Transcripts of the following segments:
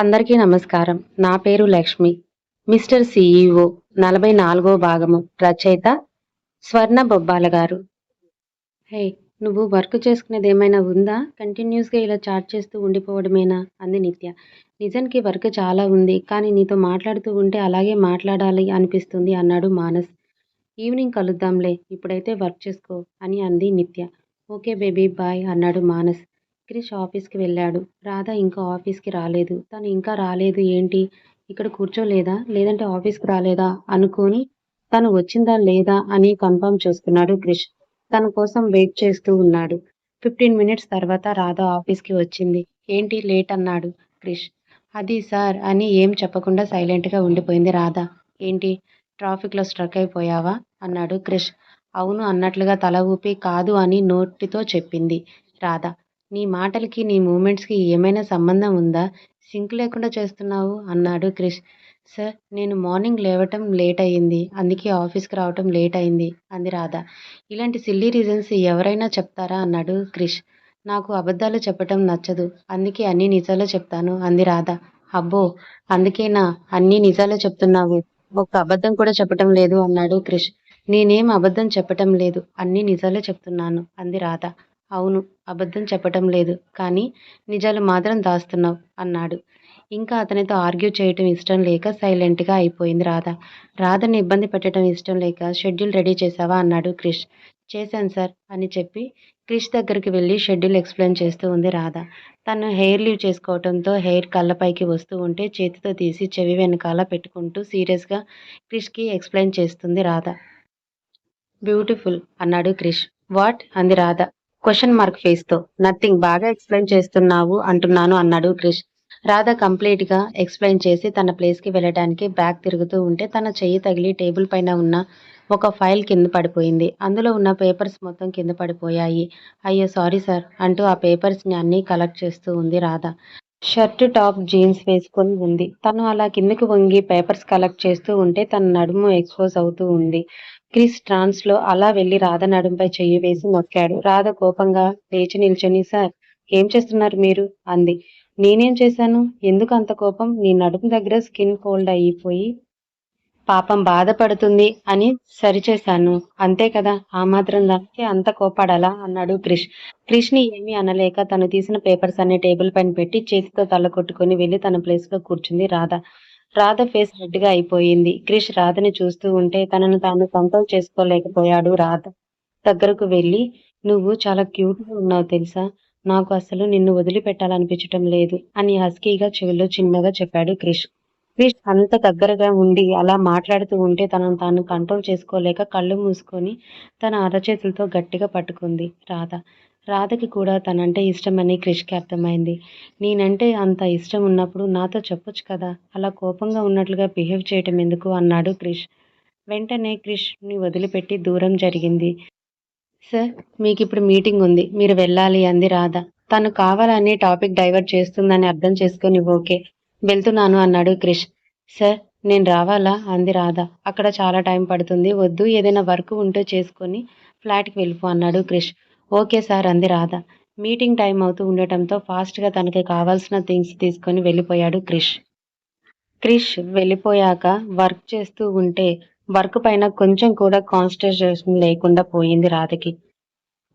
అందరికీ నమస్కారం. నా పేరు లక్ష్మి. మిస్టర్ సిఇఓ నలభై నాలుగో భాగము రచయిత స్వర్ణ బొబ్బాల గారు. హే నువ్వు వర్క్ చేసుకునేది ఏమైనా ఉందా? కంటిన్యూస్గా ఇలా చాట్ చేస్తూ ఉండిపోవడమేనా? అంది నిత్య. నిజానికి వర్క్ చాలా ఉంది కానీ నీతో మాట్లాడుతూ ఉంటే అలాగే మాట్లాడాలి అనిపిస్తుంది అన్నాడు మానస్. ఈవినింగ్ కలుద్దాంలే ఇప్పుడైతే వర్క్ చేసుకో అని అంది నిత్య. ఓకే బేబీ బాయ్ అన్నాడు మానస్. క్రిష్ ఆఫీస్కి వెళ్ళాడు. రాధ ఇంకా ఆఫీస్కి రాలేదు. తను ఇంకా రాలేదు ఏంటి? ఇక్కడ కూర్చోలేదా? లేదంటే ఆఫీస్కి రాలేదా? అనుకొని తను వచ్చిందా లేదా అని కన్ఫర్మ్ చేసుకున్నాడు క్రిష్ తన కోసం వెయిట్ చేస్తూ ఉన్నాడు. ఫిఫ్టీన్ మినిట్స్ తర్వాత రాధ ఆఫీస్కి వచ్చింది. ఏంటి? లేట్ అన్నాడు క్రిష్ అది సార్ అని ఏం చెప్పకుండా సైలెంట్గా ఉండిపోయింది రాధ. ఏంటి? ట్రాఫిక్లో స్ట్రక్ అయిపోయావా? అన్నాడు క్రిష్ అవును అన్నట్లుగా తల ఊపి కాదు అని నోటితో చెప్పింది రాధ. నీ మాటలకి నీ మూమెంట్స్కి ఏమైనా సంబంధం ఉందా? సింక్ లేకుండా చేస్తున్నావు అన్నాడు క్రిష్. సార్ నేను మార్నింగ్ లేవటం లేట్ అయ్యింది అందుకే ఆఫీస్కి రావటం లేట్ అయింది అంది రాధ. ఇలాంటి సిల్లీ రీజన్స్ ఎవరైనా చెప్తారా? అన్నాడు క్రిష్. నాకు అబద్ధాలు చెప్పటం నచ్చదు. అందుకే అన్ని నిజాలు చెప్తాను అంది రాధ. అబ్బో! అందుకేనా అన్ని నిజాలు చెప్తున్నావు. ఒక్క అబద్ధం కూడా చెప్పటం లేదు అన్నాడు క్రిష్. నేనేం అబద్ధం చెప్పటం లేదు. అన్ని నిజాలే చెప్తున్నాను అంది రాధ. అవును అబద్ధం చెప్పటం లేదు. కానీ నిజాలు మాత్రం దాస్తున్నావు అన్నాడు. ఇంకా అతనితో ఆర్గ్యూ చేయటం ఇష్టం లేక సైలెంట్గా అయిపోయింది రాధ. రాధని ఇబ్బంది పెట్టడం ఇష్టం లేక షెడ్యూల్ రెడీ చేసావా అన్నాడు క్రిష్. చేశాను సార్ అని చెప్పి క్రిష్ దగ్గరికి వెళ్ళి షెడ్యూల్ ఎక్స్ప్లెయిన్ చేస్తూ ఉంది రాధ. తను హెయిర్ లీవ్ చేసుకోవడంతో హెయిర్ కళ్ళపైకి వస్తూ ఉంటే చేతితో తీసి చెవి వెనకాల పెట్టుకుంటూ సీరియస్గా క్రిష్కి ఎక్స్ప్లెయిన్ చేస్తుంది రాధ. బ్యూటిఫుల్ అన్నాడు క్రిష్. వాట్? అంది రాధ. క్వశ్చన్ మార్క్ ఫేస్తో. నథింగ్ బాగా ఎక్స్ప్లెయిన్ చేస్తున్నావు అంటున్నాను అన్నాడు క్రిష్. రాధ కంప్లీట్గా ఎక్స్ప్లెయిన్ చేసి తన ప్లేస్కి వెళ్ళడానికి బ్యాగ్ తిరుగుతూ ఉంటే తన చెయ్యి తగిలి టేబుల్ పైన ఉన్న ఒక ఫైల్ కింద పడిపోయింది. అందులో ఉన్న పేపర్స్ మొత్తం కింద పడిపోయాయి. అయ్యో సారీ సార్ అంటూ ఆ పేపర్స్ని అన్నీ కలెక్ట్ చేస్తూ ఉంది రాధ. షర్ట్ టాప్ జీన్స్ వేసుకొని ఉంది. తను అలా కిందకి వంగి పేపర్స్ కలెక్ట్ చేస్తూ ఉంటే తన నడుము ఎక్స్పోజ్ అవుతూ ఉంది. క్రిస్ ట్రాన్స్లో అలా వెళ్ళి రాధ నడుంపై చెయ్యి వేసి మొక్కాడు రాధ కోపంగా లేచి నిల్చొని సార్ ఏం చేస్తున్నారు మీరు? అంది. నేనేం చేశాను? ఎందుకు అంత కోపం? నీ నడుము దగ్గర స్కిన్ ఫోల్డ్ అయిపోయి పాపం బాధపడుతుంది అని సరిచేశాను. అంతే కదా? ఆ మాత్రం దానికి అంత కోపాడాలా? అన్నాడు క్రిష్. క్రిష్ని ఏమీ అనలేక తను తీసిన పేపర్స్ అన్ని టేబుల్ పైన పెట్టి చేతితో తల కొట్టుకొని వెళ్ళి తన ప్లేస్లో కూర్చుంది రాధ. రాధ ఫేస్ రెడ్గా అయిపోయింది. క్రిష్ రాధని చూస్తూ ఉంటే తనను తాను కంట్రోల్ చేసుకోలేకపోయాడు రాధ. దగ్గరకు వెళ్ళి నువ్వు చాలా క్యూట్గా ఉన్నావు తెలుసా? నాకు అసలు నిన్ను వదిలిపెట్టాలనిపించటం లేదు అని హస్కీగా చెవిలో చిన్నగా చెప్పాడు క్రిష్. క్రిష్ అంత దగ్గరగా ఉండి అలా మాట్లాడుతూ ఉంటే తనను తాను కంట్రోల్ చేసుకోలేక కళ్ళు మూసుకొని తన అరచేతులతో గట్టిగా పట్టుకుంది రాధ. రాధకి కూడా తనంటే ఇష్టమని క్రిష్కి అర్థమైంది నేనంటే అంత ఇష్టం ఉన్నప్పుడు నాతో చెప్పొచ్చు కదా? అలా కోపంగా ఉన్నట్లుగా బిహేవ్ చేయటం ఎందుకు? అన్నాడు క్రిష్. వెంటనే క్రిష్ని వదిలిపెట్టి దూరం జరిగింది. సార్ మీకు ఇప్పుడు మీటింగ్ ఉంది. మీరు వెళ్ళాలి అంది రాధ. తను కావాలని టాపిక్ డైవర్ట్ చేస్తుందని అర్థం చేసుకొని ఓకే వెళ్తున్నాను అన్నాడు క్రిష్. సార్ నేను రావాలా? అంది రాధ. అక్కడ చాలా టైం పడుతుంది. వద్దు ఏదైనా వర్క్ ఉంటే చేసుకొని ఫ్లాట్కి వెళ్ళిపో అన్నాడు క్రిష్. ఓకే సార్ అంది రాధ. మీటింగ్ టైం అవుతూ ఉండటంతో ఫాస్ట్గా తనకి కావాల్సిన థింగ్స్ తీసుకొని వెళ్ళిపోయాడు క్రిష్. క్రిష్ వెళ్ళిపోయాక వర్క్ చేస్తూ ఉంటే వర్క్ పైన కొంచెం కూడా కాన్సన్ట్రేషన్ లేకుండా పోయింది రాధకి.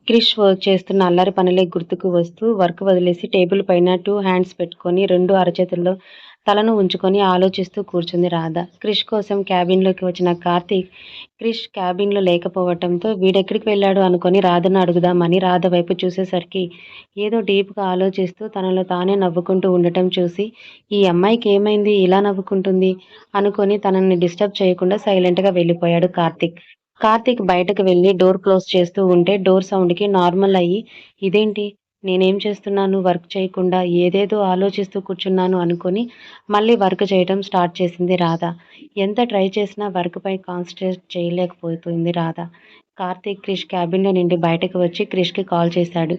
క్రిష్ వర్క్ చేస్తున్న అల్లరి పనులే గుర్తుకు వస్తూ వర్క్ వదిలేసి టేబుల్ పైన టూ హ్యాండ్స్ పెట్టుకొని రెండు అరచేతుల్లో తలను ఉంచుకొని ఆలోచిస్తూ కూర్చుంది రాధ. క్రిష్ కోసం క్యాబిన్లోకి వచ్చిన కార్తీక్ క్రిష్ క్యాబిన్లో లేకపోవటంతో వీడెక్కడికి వెళ్ళాడు అనుకొని రాధను అడుగుదామని రాధ వైపు చూసేసరికి ఏదో డీప్గా ఆలోచిస్తూ తనలో తానే నవ్వుకుంటూ ఉండటం చూసి ఈ అమ్మాయికి ఏమైంది? ఇలా నవ్వుకుంటుంది అనుకొని తనని డిస్టర్బ్ చేయకుండా సైలెంట్గా వెళ్ళిపోయాడు కార్తీక్. కార్తీక్ బయటకు వెళ్ళి డోర్ క్లోజ్ చేస్తూ ఉంటే డోర్ సౌండ్కి నార్మల్ అయ్యి ఇదేంటి? నేనేం చేస్తున్నాను? వర్క్ చేయకుండా ఏదేదో ఆలోచిస్తూ కూర్చున్నాను అనుకొని మళ్ళీ వర్క్ చేయడం స్టార్ట్ చేసింది రాధ. ఎంత ట్రై చేసినా వర్క్పై కాన్సన్ట్రేట్ చేయలేకపోతుంది రాధ. కార్తీక్ క్రిష్ క్యాబిన్లో నుండి బయటకు వచ్చి క్రిష్కి కాల్ చేశాడు.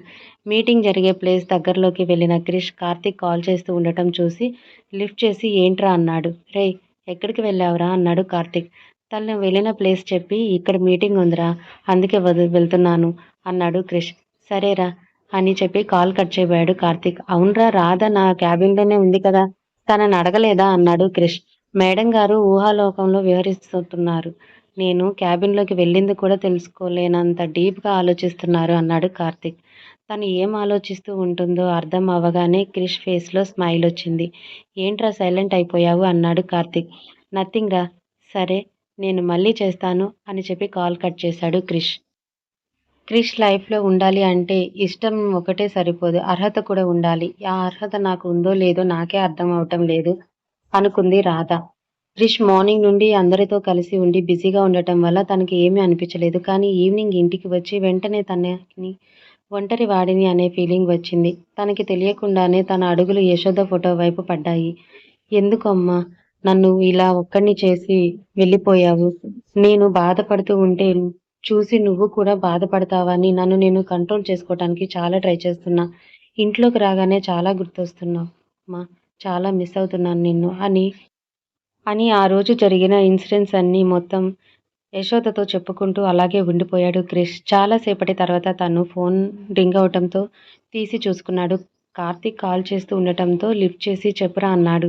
మీటింగ్ జరిగే ప్లేస్ దగ్గరలోకి వెళ్ళిన క్రిష్ కార్తీక్ కాల్ చేస్తూ ఉండటం చూసి లిఫ్ట్ చేసి ఏంట్రా? అన్నాడు. రే ఎక్కడికి వెళ్ళావురా? అన్నాడు కార్తీక్. తను వెళ్ళిన ప్లేస్ చెప్పి ఇక్కడ మీటింగ్ ఉందిరా అందుకే వద వెళ్తున్నాను అన్నాడు క్రిష్. సరేరా అని చెప్పి కాల్ కట్ చేయబోయాడు కార్తీక్. అవునరా రాధ నా క్యాబిన్లోనే ఉంది కదా తనని అడగలేదా? అన్నాడు క్రిష్. మేడం గారు ఊహాలోకంలో వివరిస్తున్నారు నేను క్యాబిన్లోకి వెళ్ళింది కూడా తెలుసుకోలేనంత డీప్గా ఆలోచిస్తున్నారు అన్నాడు కార్తిక్. తను ఏం ఆలోచిస్తూ ఉంటుందో అర్థం అవ్వగానే క్రిష్ ఫేస్లో స్మైల్ వచ్చింది. ఏంట్రా సైలెంట్ అయిపోయావు? అన్నాడు కార్తిక్. నథింగ్ రా సరే నేను మళ్ళీ చేస్తాను అని చెప్పి కాల్ కట్ చేశాడు క్రిష్. క్రిష్ లైఫ్లో ఉండాలి అంటే ఇష్టం ఒకటే సరిపోదు అర్హత కూడా ఉండాలి. ఆ అర్హత నాకు ఉందో లేదో నాకే అర్థం అవటం లేదు అనుకుంది రాధ. క్రిష్ మార్నింగ్ నుండి అందరితో కలిసి ఉండి బిజీగా ఉండటం వల్ల తనకి ఏమీ అనిపించలేదు. కానీ ఈవినింగ్ ఇంటికి వచ్చి వెంటనే తనని ఒంటరి వాడిని అనే ఫీలింగ్ వచ్చింది. తనకి తెలియకుండానే తన అడుగులు యశోద ఫోటో వైపు పడ్డాయి. ఎందుకమ్మా? నన్ను ఇలా ఒక్కడిని చేసి వెళ్ళిపోయావు. నేను బాధపడుతూ ఉంటే చూసి నువ్వు కూడా బాధపడతావని నన్ను నేను కంట్రోల్ చేసుకోవటానికి చాలా ట్రై చేస్తున్నా. ఇంట్లోకి రాగానే చాలా గుర్తొస్తున్నావు. మా చాలా మిస్ అవుతున్నాను నిన్ను అని అని ఆ రోజు జరిగిన ఇన్సిడెంట్స్ అన్నీ మొత్తం యశోదతో చెప్పుకుంటూ అలాగే ఉండిపోయాడు క్రిష్. చాలాసేపటి తర్వాత తను ఫోన్ రింగ్ అవటంతో తీసి చూసుకున్నాడు. కార్తీక్ కాల్ చేస్తూ ఉండటంతో లిఫ్ట్ చేసి చెప్పురా అన్నాడు.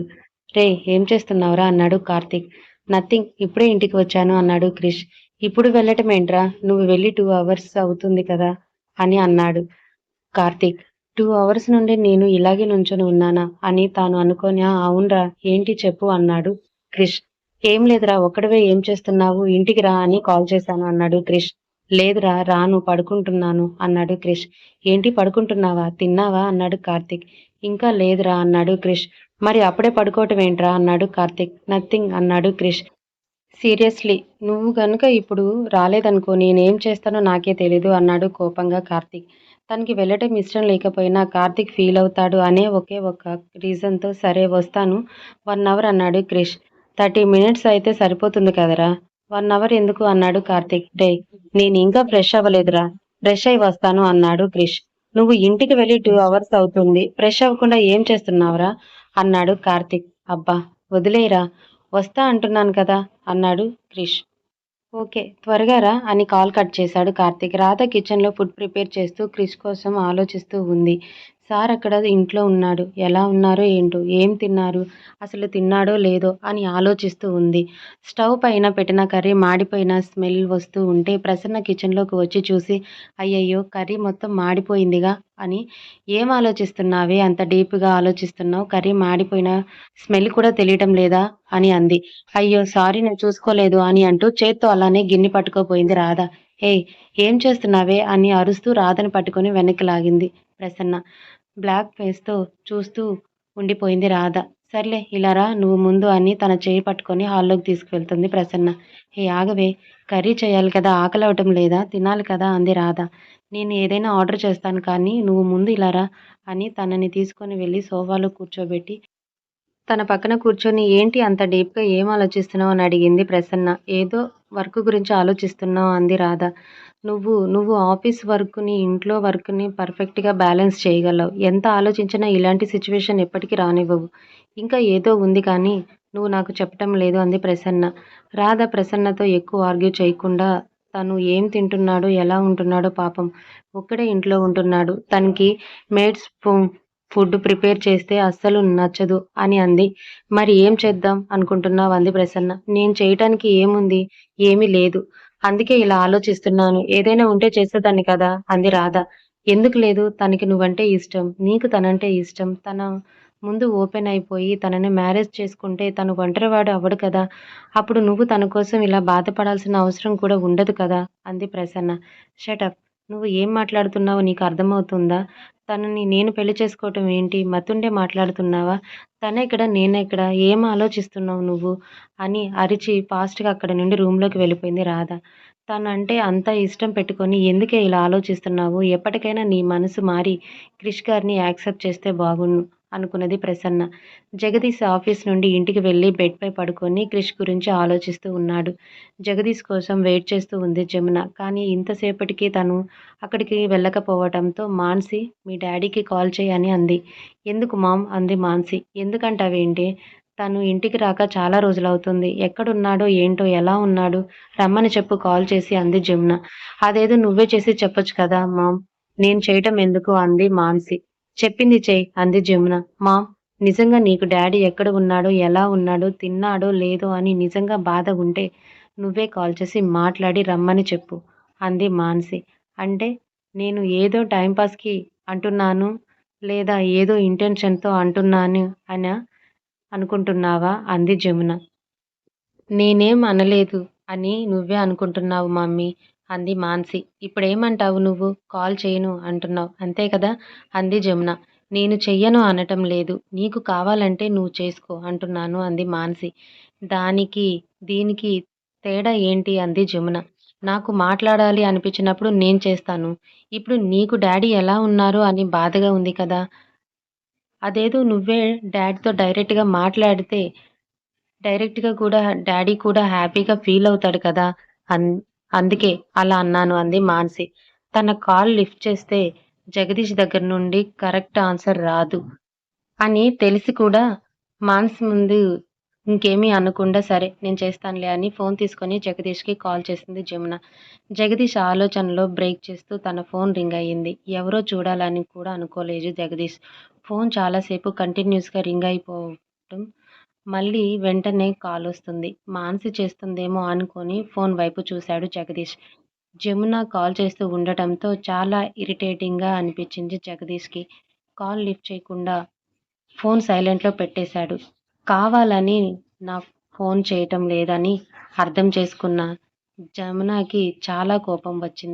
రే ఏం చేస్తున్నావురా? అన్నాడు కార్తీక్. నథింగ్ ఇప్పుడే ఇంటికి వచ్చాను అన్నాడు క్రిష్. ఇప్పుడు వెళ్ళటం ఏంట్రా? నువ్వు వెళ్ళి టూ అవర్స్ అవుతుంది కదా అని అన్నాడు కార్తీక్. టూ అవర్స్ నుండి నేను ఇలాగే నుంచొని ఉన్నానా అని తాను అనుకొని అవునరా ఏంటి చెప్పు అన్నాడు క్రిష్. ఏం లేదురా ఒక్కడవే ఏం చేస్తున్నావు? ఇంటికి రా అని కాల్ చేశాను అన్నాడు క్రిష్. లేదురా రాను పడుకుంటున్నాను అన్నాడు క్రిష్. ఏంటి పడుకుంటున్నావా? తిన్నావా? అన్నాడు కార్తిక్. ఇంకా లేదురా అన్నాడు క్రిష్. మరి అప్పుడే పడుకోవటం ఏంట్రా అన్నాడు కార్తిక్. నథింగ్ అన్నాడు క్రిష్. సీరియస్లీ నువ్వు గనుక ఇప్పుడు రాలేదనుకో నేనేం చేస్తానో నాకే తెలీదు అన్నాడు కోపంగా కార్తిక్. తనకి వెళ్ళటం ఇష్టం లేకపోయినా కార్తిక్ ఫీల్ అవుతాడు అనే ఒకే ఒక రీజన్తో సరే వస్తాను వన్ అవర్ అన్నాడు క్రిష్. థర్టీ మినిట్స్ అయితే సరిపోతుంది కదరా? వన్ అవర్ ఎందుకు అన్నాడు కార్తిక్. డే నేను ఇంకా ఫ్రెష్ అవ్వలేదురా. ఫ్రెష్ అయి వస్తాను అన్నాడు క్రిష్. నువ్వు ఇంటికి వెళ్ళి టూ అవర్స్ అవుతుంది. ఫ్రెష్ అవ్వకుండా ఏం చేస్తున్నావురా? అన్నాడు కార్తిక్. అబ్బా వదిలేరా వస్తా అంటున్నాను కదా అన్నాడు క్రిష్. ఓకే త్వరగా రా అని కాల్ కట్ చేశాడు కార్తిక్. రాధ కిచెన్లో ఫుడ్ ప్రిపేర్ చేస్తూ క్రిష్ కోసం ఆలోచిస్తూ ఉంది. సార్ అక్కడ ఇంట్లో ఉన్నాడు. ఎలా ఉన్నారో ఏంటో? ఏం తిన్నారు? అసలు తిన్నాడో లేదో? అని ఆలోచిస్తూ ఉంది. స్టవ్ పైన పెట్టిన కర్రీ మాడిపోయిన స్మెల్ వస్తూ ఉంటే ప్రసన్న కిచెన్లోకి వచ్చి చూసి అయ్యయ్యో కర్రీ మొత్తం మాడిపోయిందిగా? అని. ఏం ఆలోచిస్తున్నావే? అంత డీప్గా ఆలోచిస్తున్నావు? కర్రీ మాడిపోయిన స్మెల్ కూడా తెలియటం లేదా? అని అంది. అయ్యో సారీ నేను చూసుకోలేదు అని అంటూ చేత్తో అలానే గిన్నె పట్టుకోపోయింది రాధ. ఏ ఏం చేస్తున్నావే? అని అరుస్తూ రాధని పట్టుకొని వెనక్కి లాగింది ప్రసన్న. బ్లాక్ ఫేస్తో చూస్తూ ఉండిపోయింది రాధ. సర్లే ఇలా రా నువ్వు ముందు అని తన చేయి పట్టుకొని హాల్లోకి తీసుకువెళ్తుంది ప్రసన్న. హే ఆగవే కర్రీ చేయాలి కదా ఆకలి అవటం లేదా తినాలి కదా అంది రాధ. నేను ఏదైనా ఆర్డర్ చేస్తాను కానీ నువ్వు ముందు ఇలా రా అని తనని తీసుకొని వెళ్ళి సోఫాలో కూర్చోబెట్టి తన పక్కన కూర్చొని ఏంటి అంత డీప్గా ఏం ఆలోచిస్తున్నావు? అని అడిగింది ప్రసన్న. ఏదో వర్క్ గురించి ఆలోచిస్తున్నావు అంది రాధ. నువ్వు నువ్వు ఆఫీస్ వర్క్ని ఇంట్లో వర్క్ని పర్ఫెక్ట్గా బ్యాలెన్స్ చేయగలవు. ఎంత ఆలోచించినా ఇలాంటి సిచ్యువేషన్ ఎప్పటికీ రానివ్వవు. ఇంకా ఏదో ఉంది కానీ నువ్వు నాకు చెప్పటం లేదు అంది ప్రసన్న. రాధ ప్రసన్నతో ఎక్కువ ఆర్గ్యూ చేయకుండా తను ఏం తింటున్నాడో ఎలా ఉంటున్నాడో పాపం ఒక్కడే ఇంట్లో ఉంటున్నాడు. తనకి మేడ్స్ ఫుడ్ ప్రిపేర్ చేస్తే అస్సలు నచ్చదు అని అంది. మరి ఏం చేద్దాం అనుకుంటున్నావు? అంది ప్రసన్న. నేను చేయటానికి ఏముంది? ఏమీ లేదు. అందుకే ఇలా ఆలోచిస్తున్నాను. ఏదైనా ఉంటే చేసేదాన్ని కదా? అంది రాధ. ఎందుకు లేదు? తనకి నువ్వంటే ఇష్టం. నీకు తనంటే ఇష్టం. తన ముందు ఓపెన్ అయిపోయి తనని మ్యారేజ్ చేసుకుంటే తను ఒంటరివాడు అవ్వడు కదా? అప్పుడు నువ్వు తన కోసం ఇలా బాధపడాల్సిన అవసరం కూడా ఉండదు కదా? అంది ప్రసన్న. షటప్ నువ్వు ఏం మాట్లాడుతున్నావో నీకు అర్థమవుతుందా? తనని నేను పెళ్ళి చేసుకోవటం ఏంటి? మతుండే మాట్లాడుతున్నావా? తనే ఇక్కడ నేనే ఇక్కడ ఏం ఆలోచిస్తున్నావు నువ్వు? అని అరిచి ఫాస్ట్గా అక్కడ నుండి రూమ్లోకి వెళ్ళిపోయింది రాధ. తనంటే అంత ఇష్టం పెట్టుకొని ఎందుకే ఇలా ఆలోచిస్తున్నావు? ఎప్పటికైనా నీ మనసు మారి క్రిష్ గారిని యాక్సెప్ట్ చేస్తే బాగుండు. అనుకున్నది ప్రసన్న. జగదీష్ ఆఫీస్ నుండి ఇంటికి వెళ్ళి బెడ్పై పడుకొని క్రిష్ గురించి ఆలోచిస్తూ ఉన్నాడు. జగదీష్ కోసం వెయిట్ చేస్తూ ఉంది జమున. కానీ ఇంతసేపటికి తను అక్కడికి వెళ్ళకపోవడంతో మాన్సి మీ డాడీకి కాల్ చేయని అంది. ఎందుకు మామ్? అంది మాన్సి. ఎందుకంటావేంటి? తను ఇంటికి రాక చాలా రోజులవుతుంది. ఎక్కడున్నాడో ఏంటో ఎలా ఉన్నాడు? రమ్మని చెప్పు కాల్ చేసి అంది జమున. అదేదో నువ్వే చేసి చెప్పొచ్చు కదా మామ్. నేను చేయటం ఎందుకు? అంది మాన్సి. చెప్పింది చెయ్యి అంది జమున. మామ్ నిజంగా నీకు డాడీ ఎక్కడ ఉన్నాడో ఎలా ఉన్నాడో తిన్నాడో లేదో అని నిజంగా బాధ ఉంటే నువ్వే కాల్ చేసి మాట్లాడి రమ్మని చెప్పు అంది మాన్సి. అంటే నేను ఏదో టైంపాస్కి అంటున్నాను లేదా ఏదో ఇంటెన్షన్తో అంటున్నాను అని అనుకుంటున్నావా అంది జమున. నేనేం అనలేదు అని నువ్వే అనుకుంటున్నావు మమ్మీ అంది మాన్సి. ఇప్పుడేమంటావు నువ్వు? కాల్ చేయను అంటున్నావు. అంతే కదా? అంది జమున. నేను చెయ్యను అనటం లేదు. నీకు కావాలంటే నువ్వు చేసుకో అంటున్నాను అంది మాన్సి. దానికి దీనికి తేడా ఏంటి? అంది జమున. నాకు మాట్లాడాలి అనిపించినప్పుడు నేను చేస్తాను. ఇప్పుడు నీకు డాడీ ఎలా ఉన్నారు అని బాధగా ఉంది కదా? అదేదో నువ్వే డాడీతో డైరెక్ట్గా మాట్లాడితే డైరెక్ట్గా కూడా డాడీ కూడా హ్యాపీగా ఫీల్ అవుతాడు కదా? అన్ అందుకే అలా అన్నాను అంది మాన్సి. తన కాల్ లిఫ్ట్ చేస్తే జగదీష్ దగ్గర నుండి కరెక్ట్ ఆన్సర్ రాదు అని తెలిసి కూడా మాన్సి ముందు ఇంకేమీ అనకుండా సరే నేను చేస్తానులే అని ఫోన్ తీసుకొని జగదీష్కి కాల్ చేసింది జమున. జగదీష్ ఆలోచనలో బ్రేక్ చేస్తూ తన ఫోన్ రింగ్ అయ్యింది. ఎవరో చూడాలని కూడా అనుకోలేదు జగదీష్. ఫోన్ చాలాసేపు కంటిన్యూస్గా రింగ్ అయిపోవటం మళ్ళీ వెంటనే కాల్ వస్తుంది. మాన్సి చేస్తుందేమో అనుకొని ఫోన్ వైపు చూశాడు జగదీష్. జమున కాల్ చేస్తూ ఉండటంతో చాలా ఇరిటేటింగ్గా అనిపించింది జగదీష్కి. కాల్ లిఫ్ట్ చేయకుండా ఫోన్ సైలెంట్లో పెట్టేశాడు. కావాలని నా ఫోన్ చేయటం లేదని అర్థం చేసుకున్న జమునకి చాలా కోపం వచ్చింది.